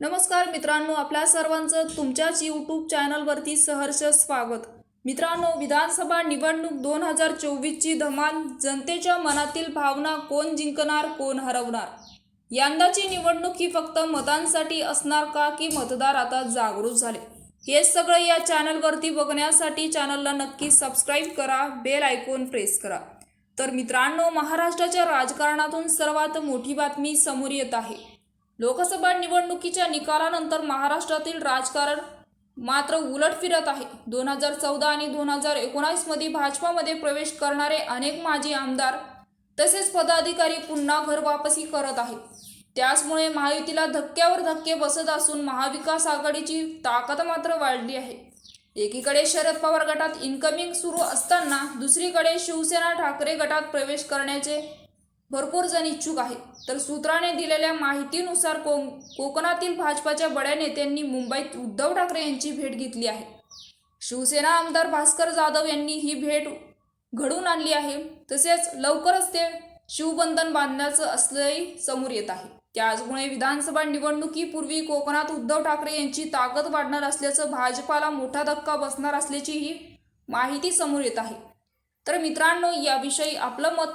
नमस्कार मित्रांनो आपल्या सर्वांचं तुमच्याच यूट्यूब चॅनलवरती सहर्ष स्वागत. मित्रांनो विधानसभा निवडणूक दोन हजार चोवीसची धमाल जनतेच्या मनातील भावना कोण जिंकणार कोण हरवणार? यंदाची निवडणूक ही फक्त मतांसाठी असणार का की मतदार आता जागृत झाले? हे सगळं या चॅनलवरती बघण्यासाठी चॅनलला नक्की सबस्क्राईब करा बेल आयकॉन प्रेस करा. तर मित्रांनो महाराष्ट्राच्या राजकारणातून सर्वात मोठी बातमी समोर येत आहे. लोकसभा निवडणुकीच्या निकालानंतर महाराष्ट्रातील राजकारण मात्र उलट फिरत आहे. दोन हजार चौदा आणि दोन हजार एकोणावीसमध्ये भाजपामध्ये प्रवेश करणारे अनेक माजी आमदार तसेच पदाधिकारी पुन्हा घर वापसी करत आहेत. त्याचमुळे महायुतीला धक्क्यावर धक्के बसत असून महाविकास आघाडीची ताकद मात्र वाढली आहे. एकीकडे शरद पवार गटात इन्कमिंग सुरू असताना दुसरीकडे शिवसेना ठाकरे गटात प्रवेश करण्याचे भरपूर जण इच्छुक आहेत. तर सूत्राने दिलेल्या माहितीनुसार को कोकणातील भाजपाच्या बड्या नेत्यांनी मुंबईत उद्धव ठाकरे यांची भेट घेतली आहे. शिवसेना आमदार भास्कर जाधव यांनी ही भेट घडून आणली आहे. तसेच लवकरच ते शिवबंधन बांधण्याचं असलंही समोर येत आहे. त्याचमुळे विधानसभा निवडणुकीपूर्वी कोकणात उद्धव ठाकरे यांची ताकद वाढणार असल्याचं भाजपाला मोठा धक्का बसणार असल्याचीही माहिती समोर येत आहे. तर मित्रांनो याविषयी आपलं मत